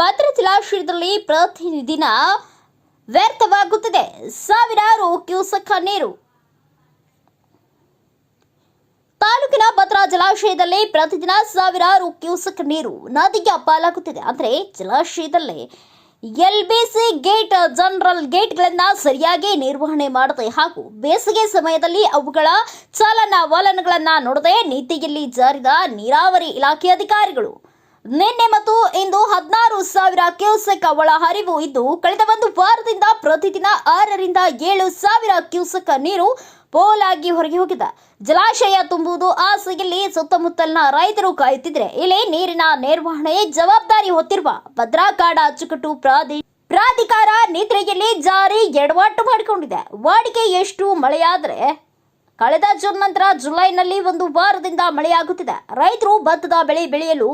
ಭದ್ರಾ ಜಲಾಶಯದಲ್ಲಿ ಪ್ರತಿದಿನ ವ್ಯರ್ಥವಾಗುತ್ತಿದೆ. ಸಾವಿರಾರು ಕ್ಯೂಸೆಕ್ ನೀರು. ತಾಲೂಕಿನ ಭದ್ರಾ ಜಲಾಶಯದಲ್ಲಿ ಪ್ರತಿದಿನ ಸಾವಿರಾರು ಕ್ಯೂಸೆಕ್ ನೀರು ನದಿಗೆ ಪಾಲಾಗುತ್ತಿದೆ ಅಂದ್ರೆ ಜಲಾಶಯದಲ್ಲಿ L B C gate, general ಗೇಟ್ಗಳನ್ನು ಸರಿಯಾಗಿ ನಿರ್ವಹಣೆ ಮಾಡದೆ ಹಾಗೂ ಬೇಸಿಗೆ ಸಮಯದಲ್ಲಿ ಅವುಗಳ ಚಾಲನಾ ವಾಲನಗಳನ್ನು ನೋಡದೆ ನೀತಿಯಲ್ಲಿ ಜಾರಿದ ನೀರಾವರಿ ಇಲಾಖೆ ಅಧಿಕಾರಿಗಳು ನಿನ್ನೆ ಮತ್ತು ಇಂದು ಹದಿನಾರು ಸಾವಿರ ಕ್ಯೂಸೆಕ್ ಒಳ ಹರಿವು ಇದ್ದು, ಕಳೆದ ಒಂದು ವಾರದಿಂದ ಪ್ರತಿದಿನ ಆರರಿಂದ ಏಳು ಸಾವಿರ ಕ್ಯೂಸೆಕ್ ನೀರು ಪೋಲಾಗಿ ಹೊರಗೆ ಹೋಗಿದೆ. ಜಲಾಶಯ ತುಂಬುವುದು ಆಸೆಯಲ್ಲಿ ಸುತ್ತಮುತ್ತಲಿನ ರೈತರು ಕಾಯುತ್ತಿದ್ರೆ ಇಲ್ಲಿ ನೀರಿನ ನಿರ್ವಹಣೆ ಜವಾಬ್ದಾರಿ ಹೊತ್ತಿರುವ ಭದ್ರಾಕಾಡ ಅಚ್ಚುಕಟ್ಟು ಪ್ರಾಧಿ ಪ್ರಾಧಿಕಾರ ನಿದ್ರೆಯಲ್ಲಿ ಜಾರಿ ಎಡವಾಟು ಮಾಡಿಕೊಂಡಿದೆ. ವಾಡಿಕೆ ಎಷ್ಟು ಮಳೆಯಾದರೆ ಕಳೆದ ಜೂನ್ ನಂತರ ಜುಲೈನಲ್ಲಿ ಒಂದು ವಾರದಿಂದ ಮಳೆಯಾಗುತ್ತಿದೆ. ರೈತರು ಭತ್ತದ ಬೆಳೆ ಬೆಳೆಯಲು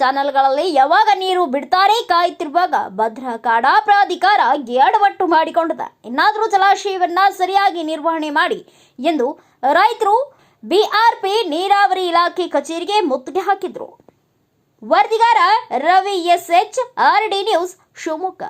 ಚಾನೆಲ್ಗಳಲ್ಲಿ ಯಾವಾಗ ನೀರು ಬಿಡ್ತಾರೆ ಕಾಯುತ್ತಿರುವಾಗ ಭದ್ರಾ ಕಾಡಾ ಪ್ರಾಧಿಕಾರ ಗೇಡವಟ್ಟು ಮಾಡಿಕೊಂಡಿದೆ. ಇನ್ನಾದರೂ ಜಲಾಶಯವನ್ನ ಸರಿಯಾಗಿ ನಿರ್ವಹಣೆ ಮಾಡಿ ಎಂದು ರೈತರು ಬಿಆರ್ಪಿ ನೀರಾವರಿ ಇಲಾಖೆ ಕಚೇರಿಗೆ ಮುತ್ತಿಗೆ ಹಾಕಿದ್ರು. ವರದಿಗಾರ Ravi S H R D news Shivamogga.